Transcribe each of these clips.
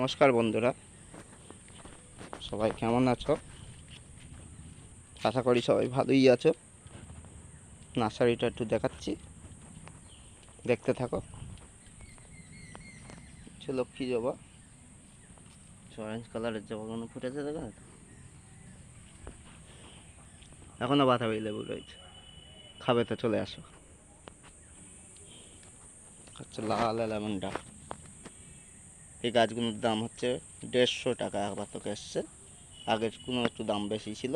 নমস্কার বন্ধুরা। সবাই কেমন আছো? আশা করি সবাই ভালোই আছো। নার্সারিটা একটু দেখাচ্ছি। দেখতে থাকো। হচ্ছে লক্ষ্মী জবা। অরেঞ্জ কালারের জবাগুলো ফুটেছে দেখো? এখনও বাতাবি লেবু রয়েছে। খাবে তো চলে আসো। হচ্ছে লাল লেমনটা এই গাছগুলোর দাম হচ্ছে দেড়শো টাকা আপাতত এসছে। আগের কোনো একটু দাম বেশি ছিল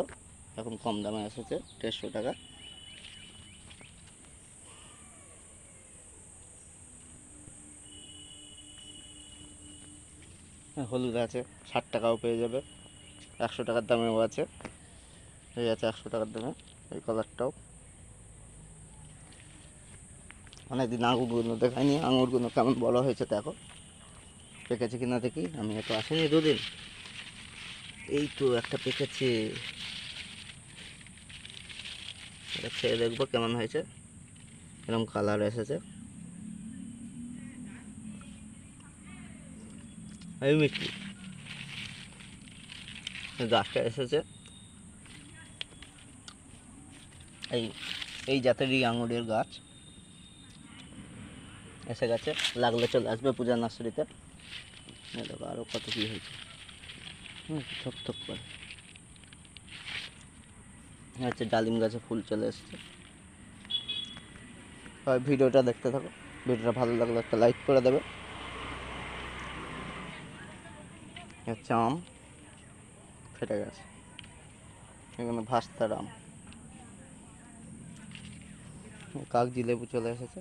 এখন কম দামে এসেছে দেড়শো টাকা। হ্যাঁ, হলুদ আছে ষাট টাকাও পেয়ে যাবে। একশো টাকার দামেও আছে। এই আছে একশো টাকার দামে এই কালারটাও অনেকদিন আঙুরগুলো দেখায়নি আঙুরগুলো কেমন বড় হয়েছে দেখো। পেকেছে কিনা দেখি, আমি এত আসেনি দুদিন। এই তো একটা পেকেছে। খেয়ে দেখব কেমন হয়েছে এরকম কালার এসেছে। মিষ্টি। গাছটা এসেছে। এই এই জাতেরই আঙুরের গাছ। এসে গেছে, লাগলে চলে আসবে পূজা নার্সারিতে। আরও কত কী হয়েছে? থক করে। হচ্ছে ডালিম গাছে ফুল চলে এসছে। হয় ভিডিওটা দেখতে থাকো। ভিডিওটা ভালো লাগলে একটা লাইক করে দেবে। হচ্ছে আম ফেটে গেছে। এখানে ভাস্তার আম। কাগজি লেবু চলে এসেছে।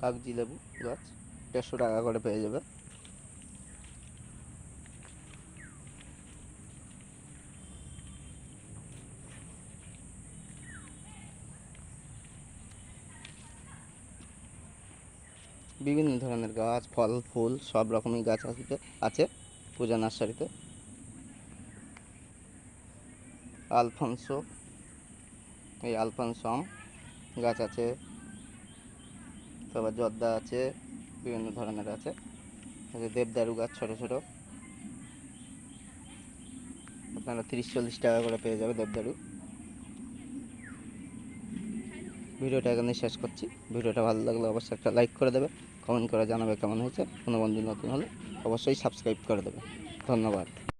কাগজি লেবু গাছ, দেড়শো টাকা করে পেয়ে যাবে। বিভিন্ন ধরনের গাছ, ফল, ফুল, সব রকমই গাছ আছে আছে পূজা নার্সারিতে। আলফানসো, এই আলফানসো আম গাছ আছে। তারপর জর্দা আছে, বিভিন্ন ধরনের আছে। দেবদারু গাছ ছোটো ছোটো। আপনারা তিরিশ চল্লিশ টাকা করে পেয়ে যাবে দেবদারু। ভিডিওটা এখানে শেষ করছি। ভিডিওটা ভালো লাগলে অবশ্যই একটা লাইক করে দেবে, কমেন্ট করে জানাবে কেমন হয়েছে। কোনো বন্ধু নতুন হলে অবশ্যই সাবস্ক্রাইব করে দেবে। ধন্যবাদ।